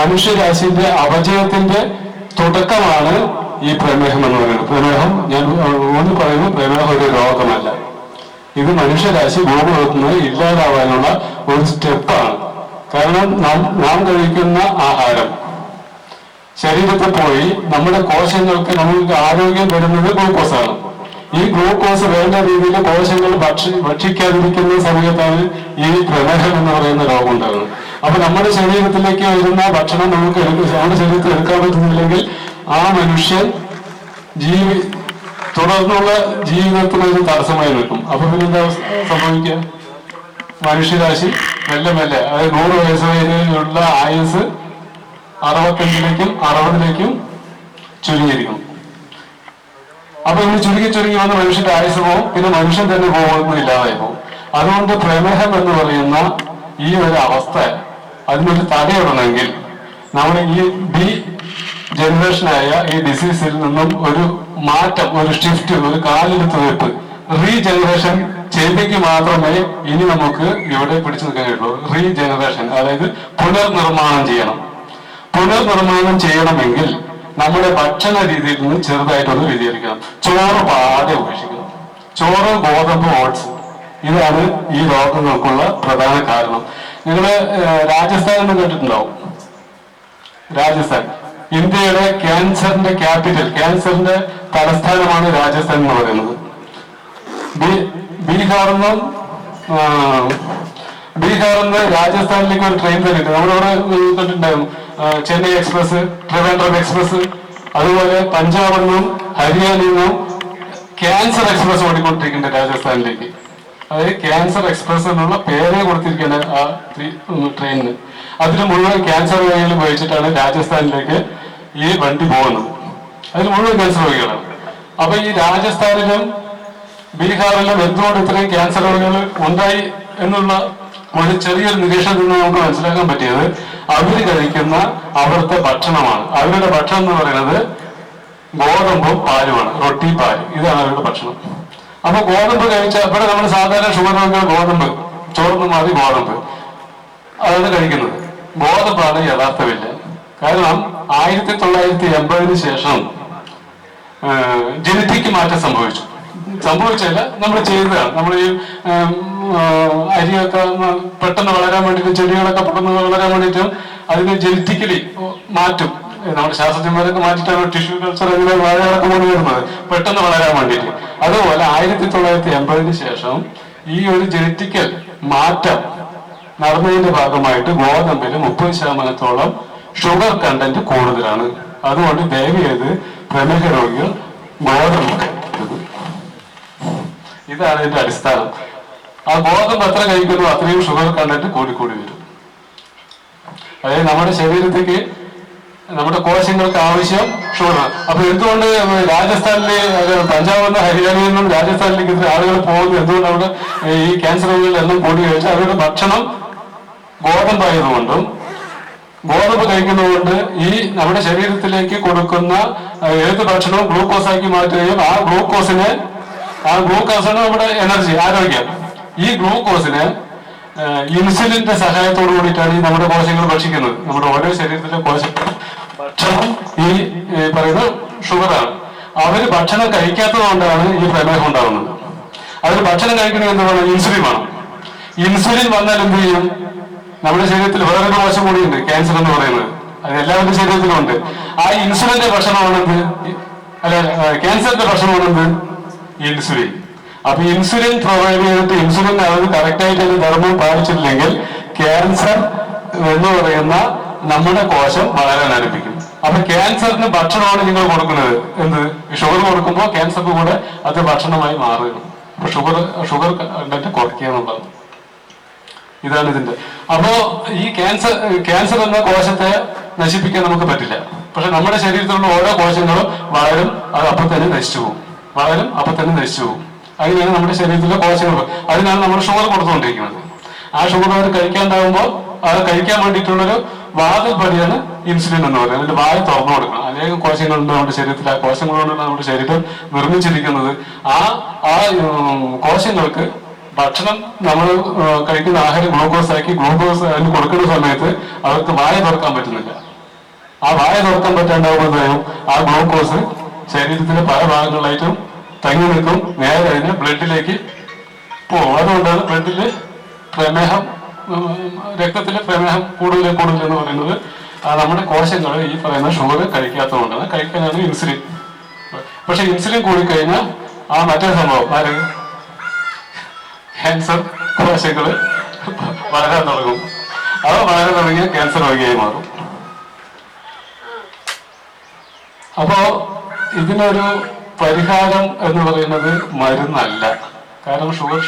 മനുഷ്യരാശിന്റെ അപജയത്തിന്റെ തുടക്കമാണ് ഈ പ്രമേഹം എന്ന് പറയുന്നത്. പ്രമേഹം ഞാൻ ഊന്നി പറയുന്നു പ്രമേഹം ഒരു രോഗമല്ല. ഇത് മനുഷ്യരാശി ഭൂമുഖത്തുനിന്ന് ഇല്ലാതാവാനുള്ള ഒരു സ്റ്റെപ്പാണ്. കാരണം നാം കഴിക്കുന്ന ആഹാരം ശരീരത്തിൽ പോയി നമ്മുടെ കോശങ്ങൾക്ക് നമുക്ക് ആരോഗ്യം വരുന്നത് ഗ്ലൂക്കോസാണ്. ഈ ഗ്ലൂക്കോസ് വേണ്ട രീതിയിൽ കോശങ്ങൾ ഭക്ഷി ഭക്ഷിക്കാതിരിക്കുന്ന സമയത്താണ് ഈ പ്രമേഹം എന്ന് പറയുന്ന രോഗം ഉണ്ടാകുന്നത്. അപ്പൊ നമ്മുടെ ശരീരത്തിലേക്ക് വരുന്ന ഭക്ഷണം നമുക്ക് നമ്മുടെ ശരീരത്തിൽ എടുക്കാൻ പറ്റുന്നില്ലെങ്കിൽ ആ മനുഷ്യൻ ജീവി തുടർന്നുള്ള ജീവിതത്തിന് ഒരു തടസ്സമായി നിൽക്കും. അപ്പൊ പിന്നെ എന്താ സംഭവിക്കുക? മനുഷ്യരാശി മെല്ലെ മെല്ലെ അതായത് നൂറ് വയസ്സ് വരെയുള്ള ആയുസ് അറുപത്തഞ്ചിലേക്കും അറുപതിലേക്കും ചുരുങ്ങിയിരിക്കും. അപ്പൊ ഇങ്ങനെ ചുരുങ്ങി ചുരുങ്ങി വന്ന് മനുഷ്യന്റെ ആയുസ് പോകും പിന്നെ മനുഷ്യൻ തന്നെ പോകുമെന്ന് ഇല്ലാതായി പോകും അതുകൊണ്ട് പ്രമേഹം എന്ന് പറയുന്ന ഈ ഒരു അവസ്ഥ അതിനൊരു തടയിടണമെങ്കിൽ നമ്മൾ ഈ ബി ജനറേഷനായ ഈ ഡിസീസിൽ നിന്നും ഒരു മാറ്റം ഒരു ഷിഫ്റ്റ് ഒരു കാലെടുത്ത് വെപ്പ് റീജനറേഷൻ ചെയ്തെങ്കിൽ മാത്രമേ ഇനി നമുക്ക് ഇവിടെ പിടിച്ചു നിൽക്കാൻ കഴിയുള്ളൂ റീജനറേഷൻ അതായത് പുനർനിർമ്മാണം ചെയ്യണം. പുനർനിർമ്മാണം ചെയ്യണമെങ്കിൽ നമ്മുടെ ഭക്ഷണ രീതിയിൽ നിന്ന് ചെറുതായിട്ടൊന്ന് വ്യതിചരിക്കണം ചോറ് പാടെ ഉപേക്ഷിക്കണം. ചോറ് ഗോതമ്പ് ഓട്സ് ഇതാണ് ഈ രോഗങ്ങൾക്കുള്ള പ്രധാന കാരണം. നിങ്ങൾ ഏഹ്, രാജസ്ഥാൻ എന്ന് കേട്ടിട്ടുണ്ടാവും. രാജസ്ഥാൻ. ഇന്ത്യയുടെ ക്യാൻസറിന്റെ ക്യാപിറ്റൽ ക്യാൻസറിന്റെ തലസ്ഥാനമാണ് രാജസ്ഥാൻ എന്ന് പറയുന്നത്. ബീഹാറിൽ നിന്നും നിന്ന് രാജസ്ഥാനിലേക്ക് ഒരു ട്രെയിൻ തന്നിട്ട് നമ്മളിവിടെ കണ്ടിട്ടുണ്ടായിരുന്നു. ചെന്നൈ എക്സ്പ്രസ് ട്രിവാൻഡ്രം എക്സ്പ്രസ് അതുപോലെ പഞ്ചാബിൽ നിന്നും ഹരിയാനയിൽ നിന്നും ക്യാൻസർ എക്സ്പ്രസ് ഓടിക്കൊണ്ടിരിക്കുന്നുണ്ട് രാജസ്ഥാനിലേക്ക്. അതായത് ക്യാൻസർ എക്സ്പ്രസ് എന്നുള്ള പേരേ കൊടുത്തിരിക്കുന്ന ആ ട്രെയിനിന് അതിൽ മുഴുവൻ ക്യാൻസർ രോഗികൾ ഉപയോഗിച്ചിട്ടാണ് രാജസ്ഥാനിലേക്ക് ഈ വണ്ടി പോകുന്നത്. അതിൽ മുഴുവൻ ക്യാൻസർ രോഗികളാണ്. അപ്പൊ ഈ രാജസ്ഥാനിലും ബീഹാറിലും എന്തുകൊണ്ട് ഇത്രയും ക്യാൻസർ രോഗികൾ ഉണ്ടായി എന്നുള്ള ഒരു ചെറിയൊരു നിരീക്ഷണത്തിൽ നിന്ന് നമുക്ക് മനസ്സിലാക്കാൻ പറ്റിയത് അവർ കഴിക്കുന്ന അവിടുത്തെ ഭക്ഷണമാണ്. അവരുടെ ഭക്ഷണം എന്ന് പറയുന്നത് ഗോതമ്പും പാലുമാണ്. റൊട്ടി പാൽ. ഇതാണ് അവരുടെ ഭക്ഷണം. അപ്പൊ ഗോതമ്പ് കഴിച്ച ഇവിടെ നമ്മൾ സാധാരണ ഷുഗർ രോഗികൾ ഗോതമ്പ് ചോറിന് മാറി ഗോതമ്പ്. അതാണ് കഴിക്കുന്നത്. ഗോതമ്പാണ് യഥാർത്ഥമില്ല കാരണം ആയിരത്തി തൊള്ളായിരത്തി എൺപതിന് ശേഷം ജനറ്റിക് മാറ്റം സംഭവിച്ചു. സംഭവിച്ചല്ല നമ്മൾ ചെയ്തതാണ്. നമ്മൾ ഈ അരിയൊക്കെ പെട്ടെന്ന് വളരാൻ വേണ്ടിയിട്ട് ചെടികളൊക്കെ പെട്ടെന്ന് വളരാൻ വേണ്ടിയിട്ട് അതിനെ ജനറ്റിക്കലി മാറ്റും. നമ്മുടെ ശാസ്ത്രജ്ഞന്മാരൊക്കെ മാറ്റിയിട്ടാണ് ടിഷ്യൂ കൾച്ചർ അങ്ങനെ വാഴകളൊക്കെ കൊണ്ടുവരുന്നത് പെട്ടെന്ന് വളരാൻ വേണ്ടിയിട്ട്. അതുപോലെ ആയിരത്തി തൊള്ളായിരത്തി എൺപതിന് ശേഷം ഈ ഒരു ജനറ്റിക്കൽ മാറ്റം നടന്നതിന്റെ ഭാഗമായിട്ട് ഗോതമ്പിൽ മുപ്പത് ശതമാനത്തോളം ഷുഗർ കണ്ടന്റ് കൂടുതലാണ്. അതുകൊണ്ട് ദയവ് ചെയ്ത് പ്രമേഹ രോഗികൾ ഗോതമ്പ് ഇതാണ് ഇതിന്റെ അടിസ്ഥാനം. ആ ഗോതമ്പ് എത്ര കഴിക്കുന്നു അത്രയും ഷുഗർ കണ്ടന്റ് കൂടിക്കൂടി വരും. അതായത് നമ്മുടെ ശരീരത്തേക്ക് നമ്മുടെ കോശങ്ങൾക്ക് ആവശ്യം ഷുഗർ അപ്പൊ എന്തുകൊണ്ട് രാജസ്ഥാനിലെ പഞ്ചാബ് നിന്ന് ഹരിയാനയിൽ നിന്നും രാജസ്ഥാനിലേക്ക് ഇത്ര ആളുകൾ പോകുന്നു? എന്തുകൊണ്ട് ഈ ക്യാൻസർ രോഗികളെല്ലാം കൂടി കഴിച്ചാൽ അവരുടെ ഭക്ഷണം ഗോതമ്പായതുകൊണ്ടും ഗോതമ്പ് കഴിക്കുന്നതുകൊണ്ട് ഈ നമ്മുടെ ശരീരത്തിലേക്ക് കൊടുക്കുന്ന ഏത് ഭക്ഷണവും ഗ്ലൂക്കോസ് ആക്കി മാറ്റുകയും ആ ഗ്ലൂക്കോസിനെ ആ ഗ്ലൂക്കോസാണ് നമ്മുടെ എനർജി ആരോഗ്യം. ഈ ഗ്ലൂക്കോസിനെ ഇൻസുലിന്റെ സഹായത്തോടു കൂടിയിട്ടാണ് ഈ നമ്മുടെ കോശങ്ങൾ ഭക്ഷിക്കുന്നത്. നമ്മുടെ ഓരോ ശരീരത്തിലെ കോശങ്ങൾ ഭക്ഷണം ഈ പറയുന്നത് പറയുന്ന ഷുഗറാണ്. അവർ ഭക്ഷണം കഴിക്കാത്തത് കൊണ്ടാണ് ഈ പ്രമേഹം ഉണ്ടാകുന്നത്. അവർ ഭക്ഷണം കഴിക്കണമെങ്കിൽ എന്താണ് ഇൻസുലിൻ വേണം. ഇൻസുലിൻ വന്നാൽ എന്ത് ചെയ്യും? നമ്മുടെ ശരീരത്തിൽ വേറൊരു കോശം കൂടിയുണ്ട് ക്യാൻസർ എന്ന് പറയുന്നത്. അത് എല്ലാവരുടെ ശരീരത്തിലും ഉണ്ട്. ആ ഇൻസുലിന്റെ ഭക്ഷണമാണെന്ത് അല്ല ക്യാൻസറിന്റെ ഭക്ഷണമാണെന്ത് ഇൻസുലിൻ. അപ്പൊ ഇൻസുലിൻ പ്രൊവൈഡ് ചെയ്തിട്ട് ഇൻസുലിൻ അത് കറക്റ്റായിട്ട് അതിന്റെ ധർമ്മം പാലിച്ചിട്ടില്ലെങ്കിൽ ക്യാൻസർ എന്ന് പറയുന്ന നമ്മുടെ കോശം വളരാൻ ആരംഭിക്കും അപ്പൊ ക്യാൻസറിന് ഭക്ഷണമാണ് നിങ്ങൾ കൊടുക്കുന്നത്. എന്ത്? ഷുഗർ കൊടുക്കുമ്പോൾ ക്യാൻസറിന് കൂടെ അത് ഭക്ഷണമായി മാറുകയാണ് അപ്പൊ ഷുഗർ ഷുഗർ കണ്ടന്റ് കുറയ്ക്കുക എന്നുള്ളത്. ഇതാണ് ഇതിന്റെ. അപ്പോ ഈ ക്യാൻസർ ക്യാൻസർ എന്ന കോശത്തെ നശിപ്പിക്കാൻ നമുക്ക് പറ്റില്ല. പക്ഷെ നമ്മുടെ ശരീരത്തിലുള്ള ഓരോ കോശങ്ങളും വളരും അത് അപ്പൊ തന്നെ നശിച്ചു പോകും. വളരും അപ്പൊ തന്നെ നശിച്ചു പോകും. അങ്ങനെയാണ് നമ്മുടെ ശരീരത്തിലെ കോശങ്ങൾ. അതിനാണ് നമ്മൾ ഷുഗർ കൊടുത്തുകൊണ്ടിരിക്കുന്നത്. ആ ഷുഗർ അവർ കഴിക്കാണ്ടാകുമ്പോൾ അത് കഴിക്കാൻ വേണ്ടിയിട്ടുള്ളൊരു വാതിൽ പണിയാണ് ഇൻസുലിൻ എന്ന് പറയുന്നത്. അതിന്റെ വായ തുറന്നു കൊടുക്കണം. അനേകം കോശങ്ങളുണ്ട് നമ്മുടെ ശരീരത്തിൽ ആ കോശങ്ങൾ കൊണ്ടാണ് നമ്മുടെ ശരീരം നിർമ്മിച്ചിരിക്കുന്നത്. ആ ആ കോശങ്ങൾക്ക് ഭക്ഷണം നമ്മൾ കഴിക്കുന്ന ആഹാരം ഗ്ലൂക്കോസ് ആക്കി ഗ്ലൂക്കോസ് അതിന് കൊടുക്കുന്ന സമയത്ത് അവർക്ക് വായ തുറക്കാൻ പറ്റുന്നില്ല. ആ വായ തുറക്കാൻ പറ്റാണ്ടാവുമ്പോഴത്തേക്കും ആ ഗ്ലൂക്കോസ് ശരീരത്തിന്റെ പല ഭാഗങ്ങളിലായിട്ടും തങ്ങി നിൽക്കും. നേരെ അതിന് ബ്ലഡിലേക്ക് പോകും. അതുകൊണ്ടാണ് ബ്ലഡിൽ പ്രമേഹം രക്തത്തിലെ പ്രമേഹം കൂടുതൽ കൂടുതൽ എന്ന് പറയുന്നത് നമ്മുടെ കോശങ്ങൾ ഈ പറയുന്ന ഷുഗർ കഴിക്കാത്തതുകൊണ്ടാണ്. കഴിക്കാനാണ് ഇൻസുലിൻ. പക്ഷെ ഇൻസുലിൻ കൂടിക്കഴിഞ്ഞാൽ ആ മറ്റേ സംഭവം ആര്? ക്യാൻസർ കോശങ്ങൾ വളരാൻ തുടങ്ങും. അത് വളരാൻ തുടങ്ങിയ ക്യാൻസർ രോഗിയായി മാറും. അപ്പോ ഇതിനൊരു പരിഹാരം എന്ന് പറയുന്നത് മരുന്നല്ല. കാരണം ഷുഗർ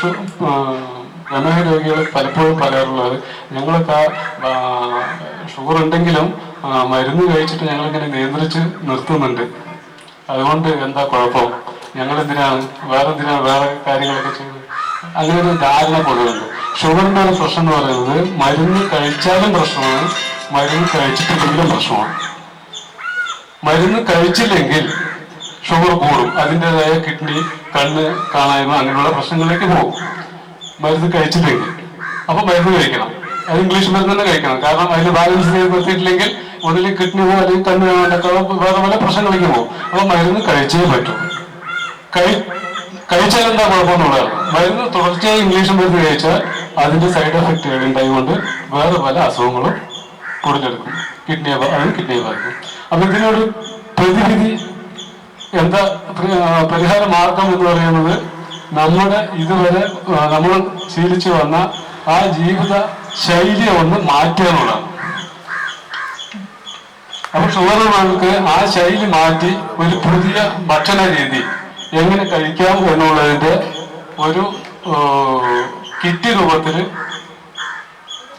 പ്രമേഹ രോഗികൾ പലപ്പോഴും പറയാറുള്ളത്. ഞങ്ങളൊക്കെ ഷുഗർ ഉണ്ടെങ്കിലും മരുന്ന് കഴിച്ചിട്ട് ഞങ്ങളിങ്ങനെ നിയന്ത്രിച്ച് നിർത്തുന്നുണ്ട്. അതുകൊണ്ട് എന്താ കുഴപ്പം? ഞങ്ങൾ എന്തിനാണ് വേറെ എന്തിനാണ് വേറെ കാര്യങ്ങളൊക്കെ ചെയ്യുന്നത്? അങ്ങനെ ഒരു ധാരണ പൊതുവുണ്ട് ഷുഗറിന്റെ ഒരു പ്രശ്നം എന്ന് പറയുന്നത് മരുന്ന് കഴിച്ചാലും പ്രശ്നമാണ് മരുന്ന് കഴിച്ചിട്ടില്ലെങ്കിലും പ്രശ്നമാണ്. മരുന്ന് കഴിച്ചില്ലെങ്കിൽ ഷുഗർ കൂടും. അതിന്റെതായ കിഡ്നി കണ്ണ് കാണായ്മ അങ്ങനെയുള്ള പ്രശ്നങ്ങളിലേക്ക് പോകും. മരുന്ന് കഴിച്ചില്ലെങ്കിൽ അപ്പൊ മരുന്ന് കഴിക്കണം. അത് ഇംഗ്ലീഷ് മരുന്ന് തന്നെ കഴിക്കണം. കാരണം അതിന് ബാലൻസ് ചെയ്ത് നിർത്തിയിട്ടില്ലെങ്കിൽ ഒന്നിൽ കിഡ്നി പോകും അല്ലെങ്കിൽ കണ്ണ് കാണാണ്ടൊക്കെ വേറെ പല പ്രശ്നങ്ങളിലേക്ക് പോകും. അപ്പൊ മരുന്ന് കഴിച്ചേ പറ്റൂ. കഴി കഴിച്ചാൽ എന്താ കുഴപ്പമെന്നുള്ളതാണ് മരുന്ന് തുടർച്ചയായി ഇംഗ്ലീഷ് മരുന്ന് കഴിച്ചാൽ അതിന്റെ സൈഡ് എഫക്റ്റുകൾ ഉണ്ടായതുകൊണ്ട് വേറെ പല അസുഖങ്ങളും കൊടുത്തെടുക്കും കിഡ്നി അത് കിഡ്നി ബാധിക്കും അപ്പൊ ഇതിനൊരു പ്രതിവിധി എന്താ പരിഹാര മാർഗം എന്ന് പറയുന്നത് നമ്മുടെ ഇതുവരെ നമ്മൾ ശീലിച്ചു വന്ന ആ ജീവിത ശൈലി ഒന്ന് മാറ്റുക എന്നുള്ളതാണ് അപ്പൊ ഷുഗറുകൾക്ക് ആ ശൈലി മാറ്റി ഒരു പുതിയ ഭക്ഷണ രീതി എങ്ങനെ കഴിക്കാം എന്നുള്ളതിന്റെ ഒരു കിറ്റ് രൂപത്തിൽ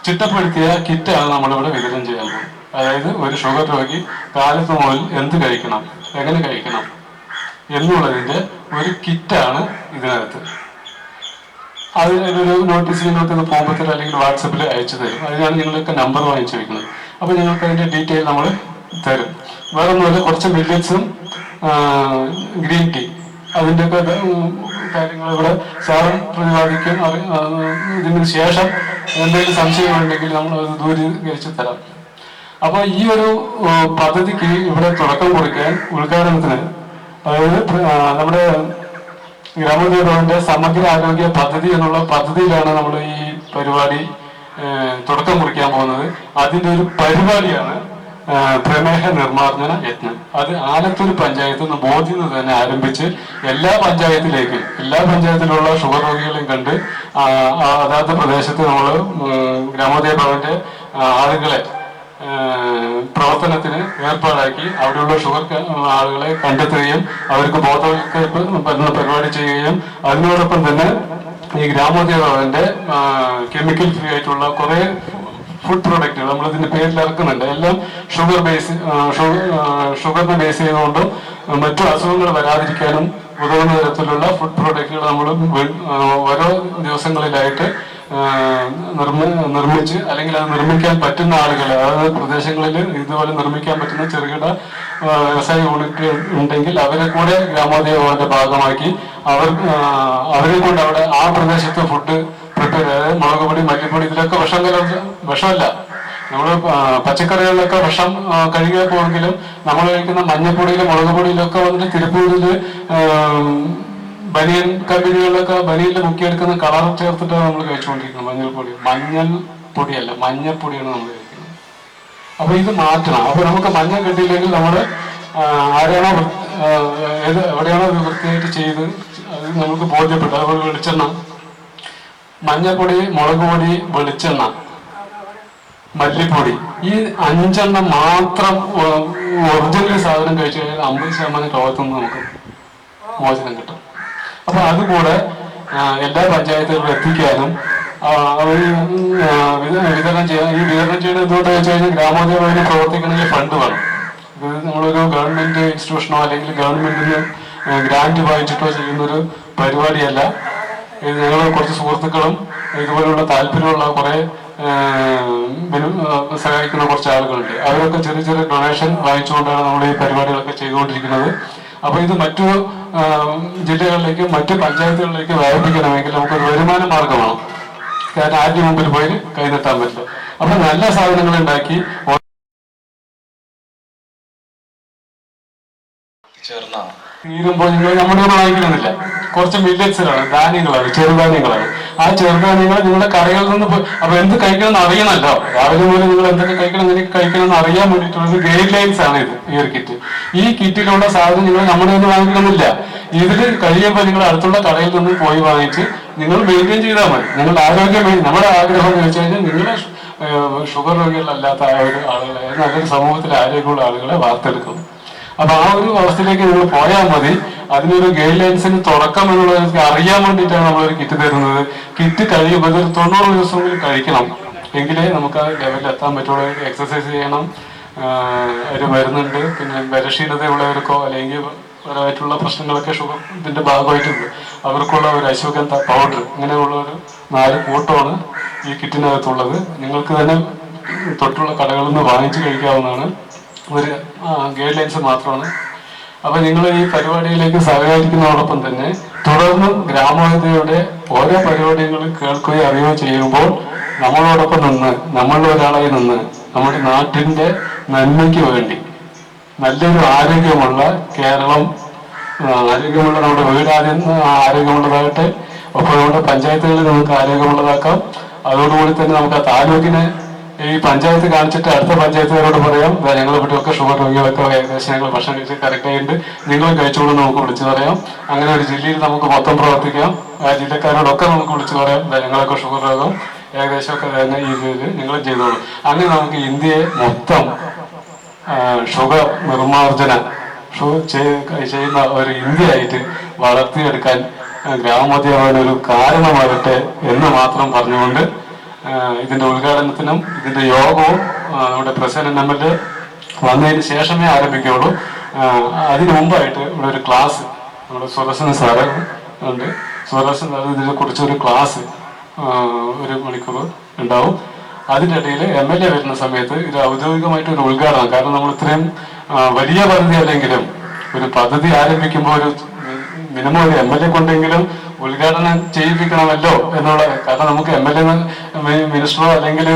ചിട്ടപ്പെടുത്തിയ കിറ്റാണ് നമ്മളിവിടെ വിതരണം ചെയ്യാൻ പോകുന്നത് അതായത് ഒരു ഷുഗർ രോഗി കാലത്ത് മുതൽ എന്ത് കഴിക്കണം എങ്ങനെ കഴിക്കണം? എന്നുള്ളതിന്റെ ഒരു കിറ്റാണ് ഇതിനകത്ത്. അതിനൊരു നോട്ടീസ് നിങ്ങൾക്ക് ഫോമത്തിൽ അല്ലെങ്കിൽ വാട്സപ്പിൽ അയച്ചു തരും. അതിനാണ് നിങ്ങളൊക്കെ നമ്പർ വാങ്ങിച്ചു വെക്കുന്നത്. അപ്പൊ നിങ്ങൾക്ക് അതിന്റെ ഡീറ്റെയിൽ നമ്മൾ തരും. വേറെ ഒന്നുമില്ല കുറച്ച് മില്ലറ്റ്സും ഗ്രീൻ ടീ അതിന്റെ ഒക്കെ കാര്യങ്ങൾ ഇവിടെ സാറും പ്രതിപാദിക്കും. ഇതിന് ശേഷം എന്തെങ്കിലും സംശയമുണ്ടെങ്കിൽ നമ്മൾ അത് ദൂരീകരിച്ച് തരാം. അപ്പൊ ഈ ഒരു പദ്ധതിക്ക് ഇവിടെ തുടക്കം കുറിക്കാൻ ഉദ്ഘാടനത്തിന് നമ്മുടെ ഗ്രാമോദയ സമഗ്ര ആരോഗ്യ പദ്ധതി എന്നുള്ള പദ്ധതിയിലാണ് നമ്മൾ ഈ പരിപാടി തുടക്കം കുറിക്കാൻ പോകുന്നത്. അതിന്റെ ഒരു പരിപാടിയാണ് പ്രമേഹ നിർമ്മാർജന യജ്ഞം അത് ആലത്തൂർ പഞ്ചായത്ത് നിന്ന് ബോധ്യം തന്നെ ആരംഭിച്ച് എല്ലാ പഞ്ചായത്തിലേക്കും എല്ലാ പഞ്ചായത്തിലുള്ള ഷുഗർ രോഗികളെയും കണ്ട് അതാത് പ്രദേശത്ത് നമ്മൾ ഗ്രാമോദയ ഭവന്റെ ആളുകളെ പ്രവർത്തനത്തിന് ഏർപ്പാടാക്കി അവിടെയുള്ള ഷുഗർ ആളുകളെ കണ്ടെത്തുകയും അവർക്ക് ബോധവൽക്കരിപ്പ് പറ്റുന്ന പരിപാടി ചെയ്യുകയും അതിനോടൊപ്പം തന്നെ ഈ ഗ്രാമോദ്യോഗത്തിന്റെ കെമിക്കൽ ഫ്രീ ആയിട്ടുള്ള കുറെ ഫുഡ് പ്രൊഡക്റ്റുകൾ നമ്മളിതിന്റെ പേരിൽ ഇറക്കുന്നുണ്ട്. എല്ലാം ഷുഗർ ബേസ് ഷുഗറിനെ ബേസ് ചെയ്തുകൊണ്ടും മറ്റു അസുഖങ്ങൾ വരാതിരിക്കാനും ഉതകുന്ന തരത്തിലുള്ള ഫുഡ് പ്രൊഡക്റ്റുകൾ നമ്മൾ ഓരോ ദിവസങ്ങളിലായിട്ട് നിർമ്മി നിർമ്മിച്ച് അല്ലെങ്കിൽ അത് നിർമ്മിക്കാൻ പറ്റുന്ന ആളുകൾ അതായത് പ്രദേശങ്ങളിൽ ഇതുപോലെ നിർമ്മിക്കാൻ പറ്റുന്ന ചെറുകിട വ്യവസായ യൂണിറ്റ് ഉണ്ടെങ്കിൽ അവരെ കൂടെ ഗ്രാമോദയ ഭവന്റെ ഭാഗമാക്കി അവർ അവരെ കൊണ്ട് അവിടെ ആ പ്രദേശത്തെ ഫുഡ് പ്രിപ്പയർ അതായത് മുളക് പൊടി മല്ലിപ്പൊടി ഇതിലൊക്കെ വിഷം വിഷമല്ല. നമ്മൾ പച്ചക്കറികളിലൊക്കെ വിഷം കഴുകിയാൽ പോയെങ്കിലും നമ്മൾ കഴിക്കുന്ന മഞ്ഞപ്പൊടിയിലും മുളക് പൊടിയിലൊക്കെ വന്നിട്ട് തിരുപ്പൂരിൽ ബനിയൻ കമ്പനികളിലൊക്കെ മുക്കി എടുക്കുന്ന കളർ ചേർത്തിട്ടാണ് നമ്മൾ കഴിച്ചുകൊണ്ടിരിക്കുന്നത്. മഞ്ഞൾപ്പൊടി മഞ്ഞൾ പൊടിയല്ല മഞ്ഞപ്പൊടിയാണ് നമ്മൾ കഴിക്കുന്നത്. അപ്പൊ ഇത് മാറ്റണം. അപ്പൊ നമുക്ക് മഞ്ഞൾ കിട്ടിയില്ലെങ്കിൽ നമ്മൾ ആരാണോ ഏത് എവിടെയാണോ ഇത് വൃത്തിയായിട്ട് ചെയ്ത് അത് നമുക്ക് ബോധ്യപ്പെട്ടു അതുപോലെ വെളിച്ചെണ്ണ. മഞ്ഞപ്പൊടി മുളക് പൊടി വെളിച്ചെണ്ണ മല്ലിപ്പൊടി. ഈ അഞ്ചെണ്ണം മാത്രം ഒറിജിനൽ സാധനം കഴിച്ചു കഴിഞ്ഞാൽ അമ്പത് ശതമാനം രോഗത്തുനിന്ന് നമുക്ക് മോചനം കിട്ടും. അപ്പൊ ആ, എല്ലാ പഞ്ചായത്തുകളിലും എത്തിക്കാനും അവർ വിതരണം ചെയ്യാൻ ഈ വിതരണം ചെയ്യുന്നത് എന്തുകൊണ്ട് വെച്ച് കഴിഞ്ഞാൽ ഗ്രാമോദയ വഴി പ്രവർത്തിക്കണമെങ്കിൽ ഫണ്ട് വേണം. നമ്മളൊരു ഗവൺമെന്റ് ഇൻസ്റ്റിറ്റ്യൂഷനോ അല്ലെങ്കിൽ ഗവൺമെന്റിന് ഗ്രാന്റ് വാങ്ങിച്ചിട്ടോ ചെയ്യുന്നൊരു പരിപാടിയല്ല. ഇത് ഞങ്ങൾ കുറച്ച് സുഹൃത്തുക്കളും ഇതുപോലുള്ള താല്പര്യമുള്ള കുറെ സഹായിക്കുന്ന കുറച്ച് ആളുകളുണ്ട്. അവരൊക്കെ ചെറിയ ചെറിയ ഡൊണേഷൻ വാങ്ങിച്ചുകൊണ്ടാണ് നമ്മൾ ഈ പരിപാടികളൊക്കെ ചെയ്തുകൊണ്ടിരിക്കുന്നത്. അപ്പൊ ഇത് മറ്റു ജില്ലകളിലേക്കും മറ്റു പഞ്ചായത്തുകളിലേക്കും വ്യാപിപ്പിക്കണമെങ്കിൽ നമുക്കൊരു വരുമാന മാർഗമാണ് കാരണം ആരുടെ മുമ്പിൽ പോയി കൈ കൈനീട്ടാൻ പറ്റില്ല. അപ്പൊ നല്ല സാധനങ്ങൾ ഉണ്ടാക്കി തീരുമ്പോൾ നമ്മുടെ വാങ്ങിക്കണമെന്നില്ല. കുറച്ച് മില്ലറ്റ്സിലാണ് ധാന്യങ്ങളാണ് ചെറുധാന്യങ്ങളാണ്. ആ ചെറുധാന്യങ്ങൾ നിങ്ങളുടെ കറികളിൽ നിന്ന് അപ്പൊ എന്ത് കഴിക്കണം അറിയണമല്ലോ. രാവിലെ മുതൽ നിങ്ങൾ എന്തൊക്കെ കഴിക്കണം എന്തൊക്കെ കഴിക്കണം എന്ന് അറിയാൻ വേണ്ടിയിട്ടുള്ളത് ഗൈഡ് ലൈൻസ് ആണ് ഇത് ഈ ഒരു കിറ്റ് ഈ കിറ്റിലുള്ള സാധനം നിങ്ങൾ നമ്മുടെ ഒന്നും വാങ്ങിക്കണമെന്നില്ല. ഇതിൽ കഴിയുമ്പോൾ നിങ്ങൾ അടുത്തുള്ള കടയിൽ നിന്ന് പോയി വാങ്ങിച്ച് നിങ്ങൾ മെയിന്റെയിൻ ചെയ്താൽ മതി. നിങ്ങളുടെ ആരോഗ്യം നമ്മുടെ ആഗ്രഹം എന്ന് വെച്ച് കഴിഞ്ഞാൽ നിങ്ങളുടെ ഷുഗർ രോഗികളല്ലാത്ത ഒരു ആളുകളെ നല്ലൊരു സമൂഹത്തിലെ ആരോഗ്യമുള്ള ആളുകളെ വാർത്തെടുക്കുന്നു. അപ്പൊ ആ ഒരു അവസ്ഥയിലേക്ക് നിങ്ങൾ പോയാൽ മതി. അതിനൊരു ഗൈഡ് ലൈൻസിന് തുടക്കം എന്നുള്ളത് അറിയാൻ വേണ്ടിയിട്ടാണ് ഒരു കിറ്റ് തരുന്നത്. കിറ്റ് കഴിയുമ്പോൾ ഒരു തൊണ്ണൂറ് ദിവസമെങ്കിലും കഴിക്കണം. എങ്കിലേ നമുക്ക് ആ ലെവലിൽ എത്താൻ പറ്റുള്ളൂ. എക്സസൈസ് ചെയ്യണം. ഒരു മരുന്നുണ്ട്. പിന്നെ ബലക്ഷീണതയുള്ളവർക്കോ അല്ലെങ്കിൽ പരമായിട്ടുള്ള പ്രശ്നങ്ങളൊക്കെ ഷുഗർ ഇതിന്റെ ഭാഗമായിട്ടുണ്ട്. അവർക്കുള്ള ഒരു അശ്വഗന്ധ പൗഡർ ഇങ്ങനെയുള്ള ഒരു നാല് കൂട്ടമാണ് ഈ കിറ്റിനകത്തുള്ളത്. നിങ്ങൾക്ക് തന്നെ തൊട്ടുള്ള കടകളിൽ നിന്ന് വാങ്ങിച്ചു കഴിക്കാവുന്നതാണ്. ഒരു ഗൈഡ് ലൈൻസ് മാത്രമാണ്. അപ്പൊ നിങ്ങൾ ഈ പരിപാടിയിലേക്ക് സഹകരിക്കുന്നതോടൊപ്പം തന്നെ തുടർന്നും ഗ്രാമവൈദ്യയുടെ ഓരോ പരിപാടികളും കേൾക്കുകയോ അറിയുകയോ ചെയ്യുമ്പോൾ നമ്മളോടൊപ്പം നിന്ന് നമ്മളുടെ ഒരാളായി നിന്ന് നമ്മുടെ നാട്ടിന്റെ നന്മയ്ക്ക് വേണ്ടി നല്ലൊരു ആരോഗ്യമുള്ള കേരളം ആരോഗ്യമുള്ള നമ്മുടെ വീട് ആരോഗ്യമുള്ളതാകട്ടെ ഒപ്പം നമ്മുടെ പഞ്ചായത്തുകളിൽ നമുക്ക് ആരോഗ്യമുള്ളതാക്കാം. അതോടുകൂടി തന്നെ നമുക്ക് ആ താലൂക്കിനെ ഈ പഞ്ചായത്ത് കാണിച്ചിട്ട് അടുത്ത പഞ്ചായത്തുകാരോട് പറയാം. ഞങ്ങളെ ഇവിടെയൊക്കെ ഷുഗർ രോഗികളൊക്കെ ഏകദേശം ഞങ്ങൾ ഭക്ഷണം കഴിച്ച് കറക്റ്റ് ആയിട്ട് നിങ്ങളും കഴിച്ചോളൂ നമുക്ക് വിളിച്ചു പറയാം. അങ്ങനെ ഒരു ജില്ലയിൽ നമുക്ക് മൊത്തം പ്രവർത്തിക്കാം. ആ ജില്ലക്കാരോടൊക്കെ നമുക്ക് വിളിച്ചു പറയാം. "ദാ ഞങ്ങളൊക്കെ ഷുഗർ രോഗം ഏകദേശമൊക്കെ തന്നെ ഈ രീതിയിൽ നിങ്ങൾ ചെയ്തോളൂ. അങ്ങനെ നമുക്ക് ഇന്ത്യയെ മൊത്തം ഷുഗർ നിർമ്മാർജന ചെയ്യുന്ന ഒരു ഇന്ത്യയായിട്ട് വളർത്തിയെടുക്കാൻ ആ, ഗ്രാമമധ്യഭവൻ ഒരു കാരണമാകട്ടെ എന്ന് മാത്രം പറഞ്ഞുകൊണ്ട് ഇതിന്റെ ഉദ്ഘാടനത്തിനും ഇതിന്റെ യോഗവും നമ്മുടെ പ്രസിഡന്റ് നമ്മൾ വന്നതിന് ശേഷമേ ആരംഭിക്കുകയുള്ളൂ. അതിനു മുമ്പായിട്ട് ഇവിടെ ഒരു ക്ലാസ് നമ്മുടെ സുരസൻ സാറ് ഉണ്ട്. സുരസൻ സാർ ഇതിനെ കുറിച്ചൊരു ക്ലാസ് ഒരു മണിക്കൂർ ഉണ്ടാവും. അതിന്റെ ഇടയിൽ എം എൽ എ വരുന്ന സമയത്ത് ഇത് ഔദ്യോഗികമായിട്ട് ഒരു ഉദ്ഘാടനം. കാരണം നമ്മൾ ഇത്രയും വലിയ പദ്ധതി അല്ലെങ്കിലും ഒരു പദ്ധതി ആരംഭിക്കുമ്പോൾ ഒരു മിനിമം ഒരു എം എൽ എ കൊണ്ടെങ്കിലും ഉദ്ഘാടനം ചെയ്യിപ്പിക്കണമല്ലോ എന്നുള്ള കാരണം നമുക്ക് എം എൽ എ മിനിസ്റ്ററോ അല്ലെങ്കിൽ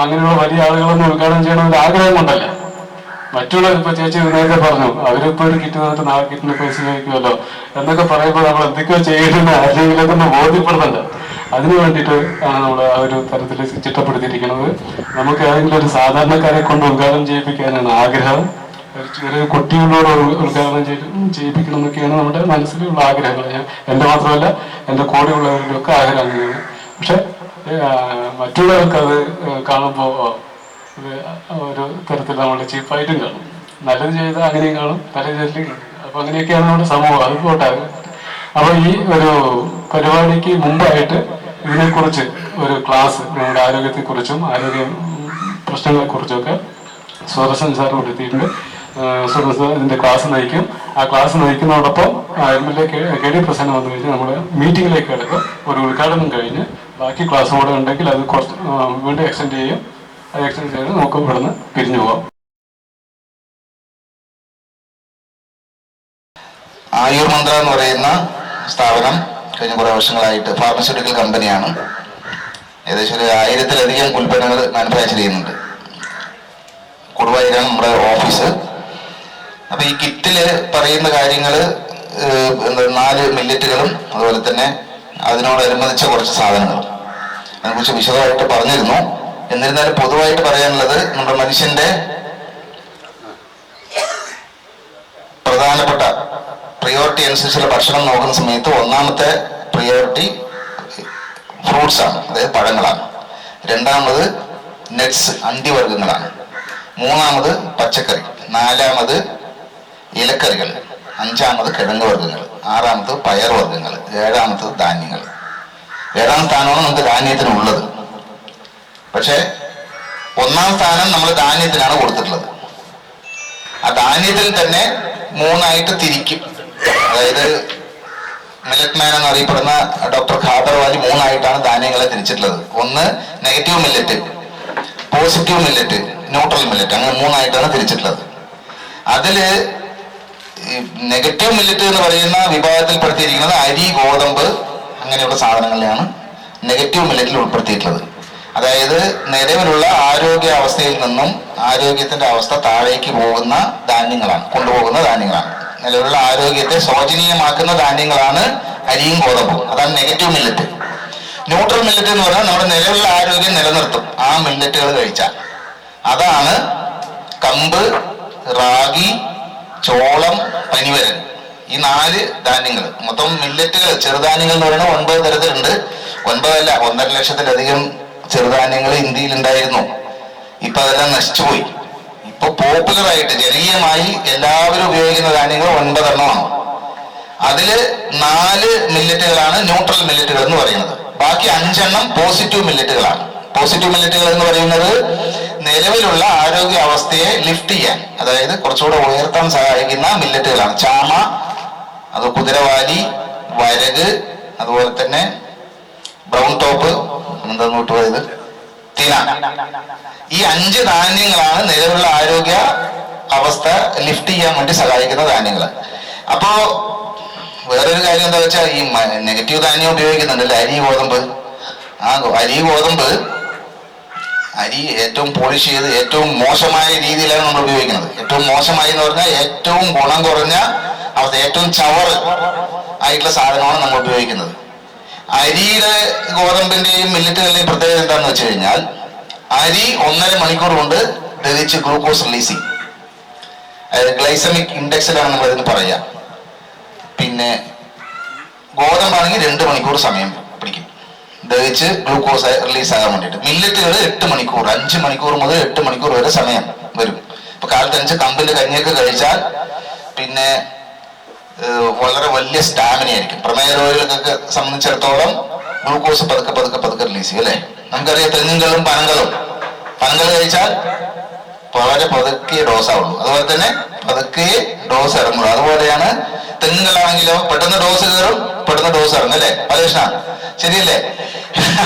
അങ്ങനെയുള്ള വലിയ ആളുകളൊന്നും ഉദ്ഘാടനം ചെയ്യണമെന്ന് ആഗ്രഹം കൊണ്ടല്ല മറ്റുള്ളവർ ഇപ്പൊ ചേച്ചി നേരത്തെ പറഞ്ഞു അവരിപ്പോ ഒരു കിറ്റ് തന്നിട്ട് നാളെ കിറ്റിന് പൈസ ചോദിക്കുമല്ലോ എന്നൊക്കെ പറയുമ്പോൾ നമ്മൾ എന്തൊക്കെയോ ചെയ്യണമെന്ന് ആരെങ്കിലൊക്കെ ഒന്ന് ബോധ്യപ്പെടുന്നുണ്ട്. അതിനു വേണ്ടിയിട്ട് ആണ് നമ്മൾ ആ ഒരു തരത്തിൽ ചിട്ടപ്പെടുത്തിയിരിക്കുന്നത്. നമുക്ക് ഏതെങ്കിലും ഒരു സാധാരണക്കാരെ കൊണ്ട് ഉദ്ഘാടനം ചെയ്യിപ്പിക്കാനാണ് ആഗ്രഹം. ചെറിയ കുട്ടികളോട് ഉദ് ഉദ്ഘാടനം ചെയ്ത് ചെയ്യിപ്പിക്കണം എന്നൊക്കെയാണ് നമ്മുടെ മനസ്സിലുള്ള ആഗ്രഹങ്ങൾ. ഞാൻ എന്റെ മാത്രമല്ല എന്റെ കൂടെയുള്ളവരുടെ ഒക്കെ ആഗ്രഹം അങ്ങനെയാണ് പക്ഷെ മറ്റുള്ളവർക്ക് അത് കാണുമ്പോൾ ഒരു തരത്തിൽ നമ്മൾ ചീപ്പായിട്ടും കാണും. നല്ലത് ചെയ്താൽ അങ്ങനെയും കാണും നല്ലത് ചെയ്തില്ലെങ്കിൽ അപ്പൊ അങ്ങനെയൊക്കെയാണ് നമ്മുടെ സമൂഹം. അത് പോട്ടെ അപ്പൊ ഈ ഒരു പരിപാടിക്ക് മുമ്പായിട്ട് ഇതിനെക്കുറിച്ച് ഒരു ക്ലാസ് നമ്മുടെ ആരോഗ്യത്തെക്കുറിച്ചും ആരോഗ്യ പ്രശ്നങ്ങളെ സ്വരസഞ്ചാരം സ്വരസൻ സ്വരസൻ ഇതിന്റെ ക്ലാസ് നയിക്കും. ആ class നയിക്കുന്നതോടൊപ്പം M L A K D Prasenan വന്നു കഴിഞ്ഞാൽ നമ്മൾ മീറ്റിംഗിലേക്ക് എടുക്കും. ഒരു ഉദ്ഘാടനം കഴിഞ്ഞ് ബാക്കി ക്ലാസ് കൂടെ ഉണ്ടെങ്കിൽ അത് കുറച്ച് വീണ്ടും എക്സ്റ്റെൻഡ് ചെയ്യും. അത് എക്സ്റ്റെൻഡ് ചെയ്ത് നമുക്ക് ഇവിടുന്ന് പിരിഞ്ഞു പോകാം ആയുർ മന്ത്ര എന്ന് പറയുന്ന സ്ഥാപനം കഴിഞ്ഞ കുറേ വർഷങ്ങളായിട്ട് ഫാർമസ്യൂട്ടിക്കൽ കമ്പനിയാണ് ഏകദേശം ഒരു ആയിരത്തിലധികം ഉൽപ്പന്നങ്ങൾ മാനുഫാക്ചർ ചെയ്യുന്നുണ്ട്. കൊടുവായിലാണ് നമ്മുടെ ഓഫീസ് അപ്പൊ ഈ കിറ്റിൽ പറയുന്ന കാര്യങ്ങൾ എന്താ നാല് മില്ലറ്റുകളും അതുപോലെ തന്നെ അതിനോടനുബന്ധിച്ച കുറച്ച് സാധനങ്ങളും. അതിനെക്കുറിച്ച് വിശദമായിട്ട് പറഞ്ഞിരുന്നു. എന്നിരുന്നാലും പൊതുവായിട്ട് പറയാനുള്ളത് നമ്മുടെ മനുഷ്യന്റെ പ്രധാനപ്പെട്ട പ്രിയോറിറ്റി അനുസരിച്ചുള്ള ഭക്ഷണം നോക്കുന്ന സമയത്ത് ഒന്നാമത്തെ പ്രിയോറിറ്റി ഫ്രൂട്ട്സ് ആണ് അതായത് പഴങ്ങളാണ്. രണ്ടാമത് നെറ്റ്സ് അണ്ടിവർഗങ്ങളാണ് മൂന്നാമത് പച്ചക്കറി. നാലാമത് ഇലക്കറികൾ അഞ്ചാമത് കിഴങ്ങ് വർഗങ്ങൾ ആറാമത് പയർ വർഗങ്ങൾ ധാന്യങ്ങൾ. ഏഴാം സ്ഥാനമാണ് നമുക്ക് ധാന്യത്തിനുള്ളത് പക്ഷേ ഒന്നാം സ്ഥാനം നമ്മൾ ധാന്യത്തിനാണ് കൊടുത്തിട്ടുള്ളത്. ആ ധാന്യത്തിൽ തന്നെ മൂന്നായിട്ട് തിരിക്കും. അതായത് മില്ലറ്റ് മാൻ എന്നറിയപ്പെടുന്ന ഡോക്ടർ ഖാദർ വാലി മൂന്നായിട്ടാണ് ധാന്യങ്ങളെ തിരിച്ചിട്ടുള്ളത്. ഒന്ന് negative millet positive millet neutral millet അങ്ങനെ മൂന്നായിട്ടാണ് തിരിച്ചിട്ടുള്ളത്. അതിൽ നെഗറ്റീവ് മില്ലറ്റ് എന്ന് പറയുന്ന വിഭാഗത്തിൽപ്പെടുത്തിയിരിക്കുന്നത് അരി ഗോതമ്പ് അങ്ങനെയുള്ള സാധനങ്ങളെയാണ് നെഗറ്റീവ് മില്ലറ്റിൽ ഉൾപ്പെടുത്തിയിട്ടുള്ളത്. അതായത് നിലവിലുള്ള ആരോഗ്യ അവസ്ഥയിൽ നിന്നും ആരോഗ്യത്തിന്റെ അവസ്ഥ താഴേക്ക് പോകുന്ന ധാന്യങ്ങളാണ് കൊണ്ടുപോകുന്ന ധാന്യങ്ങളാണ്. നിലവിലുള്ള ആരോഗ്യത്തെ ശോചനീയമാക്കുന്ന ധാന്യങ്ങളാണ് അരിയും ഗോതമ്പും. അതാണ് നെഗറ്റീവ് മില്ലറ്റ് ന്യൂട്രൽ മില്ലറ്റ് എന്ന് പറഞ്ഞാൽ നമ്മുടെ നിലവിലുള്ള ആരോഗ്യം നിലനിർത്തും. ആ മില്ലറ്റുകൾ കഴിച്ചാൽ. അതാണ് കമ്പ് റാഗി ചോളം പനിവരൻ ഈ നാല് ധാന്യങ്ങൾ. മൊത്തം മില്ലറ്റുകൾ ചെറുധാന്യങ്ങൾ എന്ന് പറയുന്നത് ഒൻപത് തരത്തിലുണ്ട്. ഒൻപതല്ല ഒന്നര ലക്ഷത്തിലധികം ചെറുധാന്യങ്ങൾ ഇന്ത്യയിൽ ഉണ്ടായിരുന്നു. ഇപ്പൊ അതെല്ലാം നശിച്ചുപോയി ഇപ്പൊ പോപ്പുലർ ആയിട്ട് ജനകീയമായി എല്ലാവരും ഉപയോഗിക്കുന്ന ധാന്യങ്ങൾ ഒൻപതെണ്ണമാണ്. അതിൽ നാല് മില്ലറ്റുകളാണ് ന്യൂട്രൽ മില്ലറ്റുകൾ എന്ന് പറയുന്നത്. ബാക്കി അഞ്ചെണ്ണം പോസിറ്റീവ് മില്ലറ്റുകളാണ് പോസിറ്റീവ് മില്ലറ്റുകൾ എന്ന് പറയുന്നത് നിലവിലുള്ള ആരോഗ്യ അവസ്ഥയെ ലിഫ്റ്റ് ചെയ്യാൻ അതായത് കുറച്ചുകൂടെ ഉയർത്താൻ സഹായിക്കുന്ന മില്ലറ്റുകളാണ് ചാമ അത് കുതിരവാലി വരക് അതുപോലെ തന്നെ ബ്രൗൺ ടോപ്പ് എന്താ പോയത്? തിന. ഈ അഞ്ച് ധാന്യങ്ങളാണ് നിലവിലുള്ള ആരോഗ്യ അവസ്ഥ ലിഫ്റ്റ് ചെയ്യാൻ വേണ്ടി സഹായിക്കുന്ന ധാന്യങ്ങൾ. അപ്പോ വേറൊരു കാര്യം എന്താ വെച്ചാൽ ഈ നെഗറ്റീവ് ധാന്യം ഉപയോഗിക്കുന്നുണ്ടല്ലോ? അരി ഗോതമ്പ്. ആ അരി ഗോതമ്പ് അരി ഏറ്റവും പോളിഷ് ചെയ്ത് ഏറ്റവും മോശമായ രീതിയിലാണ് നമ്മൾ ഉപയോഗിക്കുന്നത്. ഏറ്റവും മോശമായി എന്ന് പറഞ്ഞാൽ ഏറ്റവും ഗുണം കുറഞ്ഞ അവസ്ഥ ഏറ്റവും ചവർ ആയിട്ടുള്ള സാധനമാണ് നമ്മൾ ഉപയോഗിക്കുന്നത്. അരിയുടെ ഗോതമ്പിന്റെയും മില്ലറ്റുകളുടെയും പ്രത്യേകത എന്താണെന്ന് വെച്ച് കഴിഞ്ഞാൽ അരി ഒന്നര മണിക്കൂർ കൊണ്ട് ദഹിച്ച് ഗ്ലൂക്കോസ് റിലീസ് ചെയ്യും. അതായത് ഗ്ലൈസമിക് ഇൻഡെക്സിലാണ് നമ്മൾ ഇതിന് പറയുക. പിന്നെ ഗോതമ്പാണെങ്കിൽ രണ്ട് മണിക്കൂർ സമയം ദഹിച്ച് ഗ്ലൂക്കോസ് റിലീസ് ആകാൻ വേണ്ടിയിട്ട്. മില്ലറ്റുകൾ എട്ട് മണിക്കൂർ അഞ്ച് മണിക്കൂർ മുതൽ എട്ട് മണിക്കൂർ വരെ സമയം വരും. ഇപ്പൊ കാലത്തഞ്ച് കമ്പിന്റെ കഞ്ഞിയൊക്കെ കഴിച്ചാൽ പിന്നെ വളരെ വലിയ സ്റ്റാമിന ആയിരിക്കും. പ്രമേയ രോഗികൾക്കൊക്കെ സംബന്ധിച്ചിടത്തോളം ഗ്ലൂക്കോസ് പതുക്കെ പതുക്കെ പതുക്കെ റിലീസ് ചെയ്യും അല്ലെ? നമുക്കറിയാം തെങ്ങുകളും പനങ്ങളും പനങ്ങൾ കഴിച്ചാൽ വളരെ പതുക്കെ ഡോസ് ആവുള്ളൂ. അതുപോലെ തന്നെ പതുക്കെ ഡോസ് ഇറങ്ങുള്ളൂ. അതുപോലെയാണ് തെങ്ങുകളാണെങ്കിലോ പെട്ടെന്ന് ഡോസ് കയറും പെട്ടെന്ന് ഡോസ് ഇറങ്ങും അല്ലേ? പലേഷ ശരിയല്ലേ?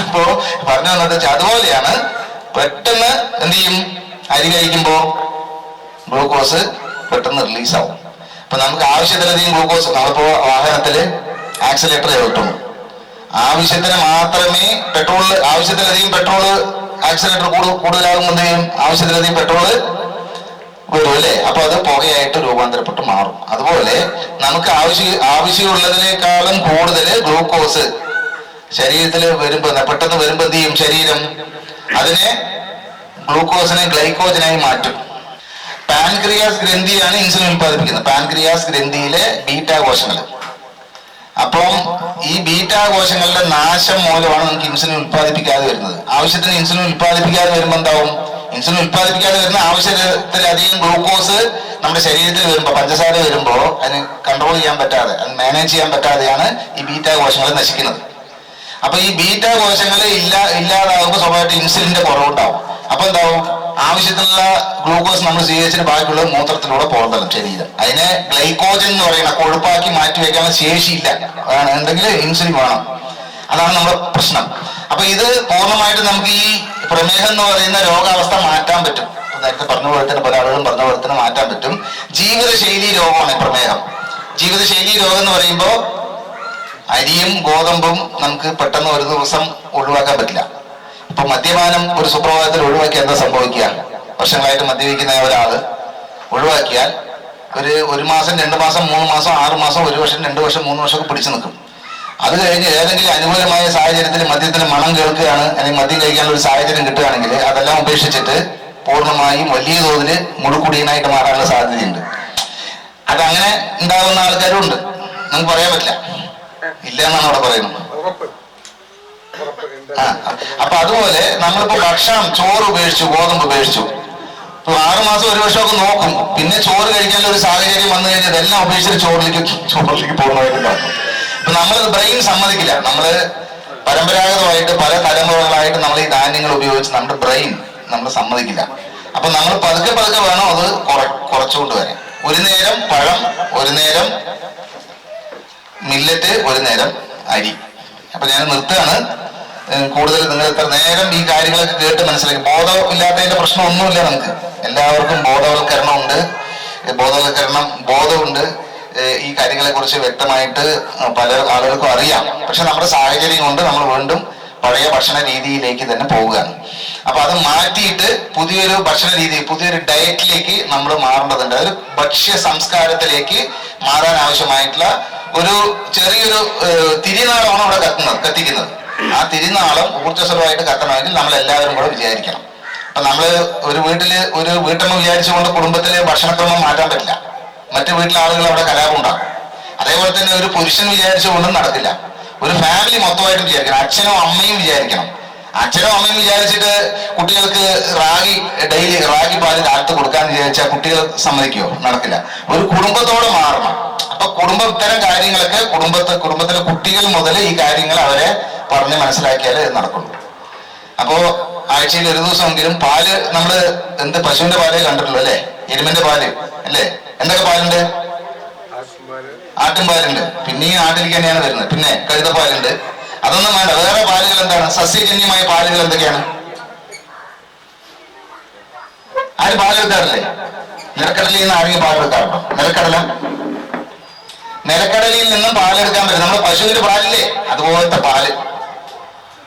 അപ്പോ പറഞ്ഞു വന്നത് അതുപോലെയാണ് പെട്ടെന്ന് എന്ത് ചെയ്യും? അരി കഴിക്കുമ്പോ ഗ്ലൂക്കോസ് പെട്ടെന്ന് റിലീസ് ആവും. അപ്പൊ നമുക്ക് ആവശ്യത്തിലധികം ഗ്ലൂക്കോസ് നമ്മളിപ്പോ വാഹനത്തിൽ ആക്സിലേറ്റർ ചേർത്തുള്ളൂ ആവശ്യത്തിന് മാത്രമേ പെട്രോളിൽ ആവശ്യത്തിലധികം പെട്രോൾ ആക്സിലേറ്റർ കൂടുതലാകും എന്ത് ചെയ്യും? ആവശ്യത്തിലധികം പെട്രോൾ വരും അല്ലേ? അപ്പൊ അത് പുകയായിട്ട് രൂപാന്തരപ്പെട്ട് മാറും. അതുപോലെ നമുക്ക് ആവശ്യ ആവശ്യമുള്ളതിനേക്കാളും കൂടുതൽ ഗ്ലൂക്കോസ് ശരീരത്തിൽ വരുമ്പോ പെട്ടെന്ന് വരുമ്പോ എന്ത് ചെയ്യും? ശരീരം അതിനെ ഗ്ലൂക്കോസിനെ ഗ്ലൈക്കോജനായി മാറ്റും. പാൻക്രിയാസ് ഗ്രന്ഥിയാണ് ഇൻസുലിൻ ഉൽപ്പാദിപ്പിക്കുന്നത്. പാൻക്രിയാസ് ഗ്രന്ഥിയിലെ ബീറ്റാ കോശങ്ങൾ അപ്പം ഈ ബീറ്റാ കോശങ്ങളുടെ നാശം മൂലമാണ് നമുക്ക് ഇൻസുലിൻ ഉൽപ്പാദിപ്പിക്കാതെ വരുന്നത്. ആവശ്യത്തിന് ഇൻസുലിൻ ഉൽപ്പാദിപ്പിക്കാതെ വരുമ്പോൾ എന്താവും? ഇൻസുലിൻ ഉൽപ്പാദിപ്പിക്കാതെ വരുന്ന ആവശ്യത്തിലധികം ഗ്ലൂക്കോസ് നമ്മുടെ ശരീരത്തിൽ വരുമ്പോൾ പഞ്ചസാര വരുമ്പോൾ അതിന് കൺട്രോൾ ചെയ്യാൻ പറ്റാതെ അത് മാനേജ് ചെയ്യാൻ പറ്റാതെയാണ് ഈ ബീറ്റാ കോശങ്ങൾ നശിക്കുന്നത്. അപ്പൊ ഈ ബീറ്റാ കോശങ്ങൾ ഇല്ല ഇല്ലാതാകുമ്പോൾ സ്വാഭാവികമായിട്ട് ഇൻസുലിന്റെ കുറവുണ്ടാവും. അപ്പൊ എന്താവും? ആവശ്യത്തിനുള്ള ഗ്ലൂക്കോസ് നമ്മൾ സ്വീകരിച്ചിട്ട് ബാക്കിയുള്ളത് മൂത്രത്തിലൂടെ പുറന്തള്ളും ശരീരം. അതിനെ ഗ്ലൈക്കോജൻ എന്ന് പറയുന്ന കൊഴുപ്പാക്കി മാറ്റി വെക്കാനുള്ള ശേഷിയില്ല. അതാണ് എന്തെങ്കിലും ഇൻസുലിൻ വേണം. അതാണ് നമ്മുടെ പ്രശ്നം. അപ്പൊ ഇത് പൂർണമായിട്ട് നമുക്ക് ഈ പ്രമേഹം എന്ന് പറയുന്ന രോഗാവസ്ഥ മാറ്റാൻ പറ്റും. നേരത്തെ പറഞ്ഞ പോലെ തന്നെ പല ആളുകളും പറഞ്ഞ പോലെ തന്നെ മാറ്റാൻ പറ്റും. ജീവിതശൈലി രോഗമാണ് പ്രമേഹം. ജീവിതശൈലി രോഗം എന്ന് പറയുമ്പോൾ അരിയും ഗോതമ്പും നമുക്ക് പെട്ടെന്ന് ഒരു ദിവസം ഒഴിവാക്കാൻ പറ്റില്ല. ഇപ്പൊ മദ്യപാനം ഒരു സുപ്രഭാതത്തിൽ ഒഴിവാക്കിയാൽ എന്താ സംഭവിക്കുക? വർഷങ്ങളായിട്ട് മദ്യപിക്കുന്ന ഒരാൾ ഒഴിവാക്കിയാൽ ഒരു ഒരു മാസം രണ്ട് മാസം മൂന്ന് മാസം ആറ് മാസം ഒരു വർഷം രണ്ട് വർഷം മൂന്ന് വർഷം ഒക്കെ പിടിച്ചു നിൽക്കും. അത് കഴിഞ്ഞ് ഏതെങ്കിലും അനുകൂലമായ സാഹചര്യത്തിൽ മദ്യത്തിന് മണം കേൾക്കുകയാണ് അല്ലെങ്കിൽ മദ്യം കഴിക്കാനുള്ള ഒരു സാഹചര്യം കിട്ടുകയാണെങ്കിൽ അതെല്ലാം ഉപേക്ഷിച്ചിട്ട് പൂർണമായും വലിയ തോതിൽ മുടുക്കുടിയനായിട്ട് മാറാനുള്ള സാധ്യതയുണ്ട്. അതങ്ങനെ ഉണ്ടാകുന്ന ആൾക്കാരും ഉണ്ട്. നമുക്ക് പറയാൻ പറ്റില്ല. ഇല്ല എന്നാണ് അവിടെ പറയുന്നത്. അപ്പൊ അതുപോലെ നമ്മളിപ്പോ ഭക്ഷണം ചോറ് ഉപേക്ഷിച്ചു ഗോതമ്പ് ഉപേക്ഷിച്ചു. ഇപ്പൊ ആറുമാസം ഒരു വർഷമൊക്കെ നോക്കും. പിന്നെ ചോറ് കഴിക്കാനുള്ള ഒരു സാഹചര്യം വന്നു കഴിഞ്ഞാൽ എല്ലാം ഉപേക്ഷിച്ച് ചോറിലേക്ക് ചോറിലേക്ക് നോക്കും ഇപ്പൊ നമ്മൾ ബ്രെയിൻ സമ്മതിക്കില്ല. നമ്മൾ പരമ്പരാഗതമായിട്ട് പല തലമുറകളായിട്ട് നമ്മൾ ഈ ധാന്യങ്ങൾ ഉപയോഗിച്ച് നമ്മുടെ ബ്രെയിൻ നമ്മൾ സമ്മതിക്കില്ല. അപ്പൊ നമ്മൾ പതുക്കെ പതുക്കെ വേണം അത് കുറ- കുറച്ചുകൊണ്ട് വരാൻ. ഒരു നേരം പഴം ഒരു നേരം മില്ലറ്റ് ഒരു നേരം അരി. അപ്പൊ ഞാൻ നിർത്തുകയാണ്. കൂടുതൽ നിങ്ങൾ ഇത്ര നേരം ഈ കാര്യങ്ങളൊക്കെ കേട്ട് മനസ്സിലാക്കി. ബോധമില്ലാത്തതിന്റെ പ്രശ്നമൊന്നുമില്ല നമുക്ക്. എല്ലാവർക്കും ബോധവൽക്കരണം ഉണ്ട് ബോധവൽക്കരണം ബോധമുണ്ട്. ഈ കാര്യങ്ങളെ കുറിച്ച് വ്യക്തമായിട്ട് പല ആളുകൾക്കും അറിയാം. പക്ഷെ നമ്മുടെ സാഹചര്യം കൊണ്ട് നമ്മൾ വീണ്ടും പഴയ ഭക്ഷണ രീതിയിലേക്ക് തന്നെ പോവുകയാണ്. അപ്പൊ അത് മാറ്റിയിട്ട് പുതിയൊരു ഭക്ഷണ രീതി പുതിയൊരു ഡയറ്റിലേക്ക് നമ്മൾ മാറേണ്ടതുണ്ട്. ഒരു ഭക്ഷ്യ സംസ്കാരത്തിലേക്ക് മാറാൻ ആവശ്യമായിട്ടുള്ള ഒരു ചെറിയൊരു തിരിനാളമാണ് ഇവിടെ കത്തുന്നത് കത്തിക്കുന്നത്. ആ തിരിനാളം ഊർജസ്വലമായിട്ട് കത്തണമെങ്കിൽ നമ്മൾ എല്ലാവരും കൂടെ വിചാരിക്കണം. അപ്പൊ നമ്മൾ ഒരു വീട്ടിൽ ഒരു വീട്ടമ്മ വിചാരിച്ചുകൊണ്ട് കുടുംബത്തിലെ ഭക്ഷണക്രമം മാറ്റാൻ പറ്റില്ല. മറ്റു വീട്ടിലെ ആളുകൾ അവിടെ കലാപം ഉണ്ടാകും അതേപോലെ തന്നെ ഒരു പുരുഷൻ വിചാരിച്ചുകൊണ്ടും നടക്കില്ല. ഒരു ഫാമിലി മൊത്തമായിട്ട് വിചാരിക്കണം. അച്ഛനും അമ്മയും വിചാരിക്കണം. അച്ഛനും അമ്മയും വിചാരിച്ചിട്ട് കുട്ടികൾക്ക് റാഗി ഡെയിലി റാഗി പാൽ കാലത്ത് കൊടുക്കാൻ വിചാരിച്ചാൽ കുട്ടികൾ സമ്മതിക്കുമോ നടക്കില്ല. ഒരു കുടുംബത്തോടെ മാറണം. അപ്പൊ കുടുംബ ഇത്തരം കാര്യങ്ങളൊക്കെ കുടുംബത്തെ കുടുംബത്തിലെ കുട്ടികൾ മുതൽ ഈ കാര്യങ്ങൾ അവരെ പറഞ്ഞ് മനസ്സിലാക്കിയാൽ നടക്കുന്നു അപ്പോ ആഴ്ചയിൽ ഒരു ദിവസമെങ്കിലും പാൽ നമ്മൾ എന്ത് പശുവിന്റെ പാലേ കണ്ടിട്ടുള്ളൂ അല്ലേ? എരുമിന്റെ പാൽ അല്ലേ? എന്തൊക്കെ പാലുണ്ട്? ആട്ടിൻപാലുണ്ട് പിന്നെ ഈ ആട്ടിലേക്ക് തന്നെയാണ് വരുന്നത്. പിന്നെ കഴുതപ്പാലുണ്ട്. അതൊന്നും വേണ്ട. വേറെ പാലുകൾ എന്താണ്? സസ്യജന്യമായ പാലുകൾ എന്തൊക്കെയാണ്? ആര് പാൽ എടുക്കാറില്ലേ നിലക്കടലിൽ നിന്ന് ആരെങ്കിലും പാൽ എടുക്കാറുണ്ടോ നിലക്കടല? നിലക്കടലിൽ നിന്നും പാലെടുക്കാൻ പറ്റും. നമ്മുടെ പശുവിന്റെ പാലില്ലേ? അതുപോലത്തെ പാൽ.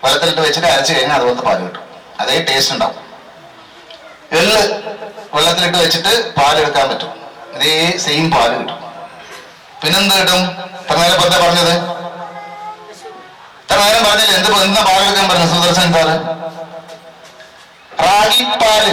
വെള്ളത്തിലിട്ട് വെച്ചിട്ട് അരച്ചു കഴിഞ്ഞാൽ അതുപോലത്തെ പാൽ കിട്ടും. അതേ ടേസ്റ്റ് ഉണ്ടാവും. എള്ള് വെള്ളത്തിലിട്ട് വെച്ചിട്ട് പാലെടുക്കാൻ പറ്റും. അതേ സെയിം പാൽ കിട്ടും. പിന്നെന്ത് കിട്ടും? നേരം പത്ത പറഞ്ഞത്? നേരം പറഞ്ഞില്ല. എന്ത് എന്താ പാലെടുക്കാൻ പറഞ്ഞു സുദർശൻ സാറ്. റാഗിപ്പാൽ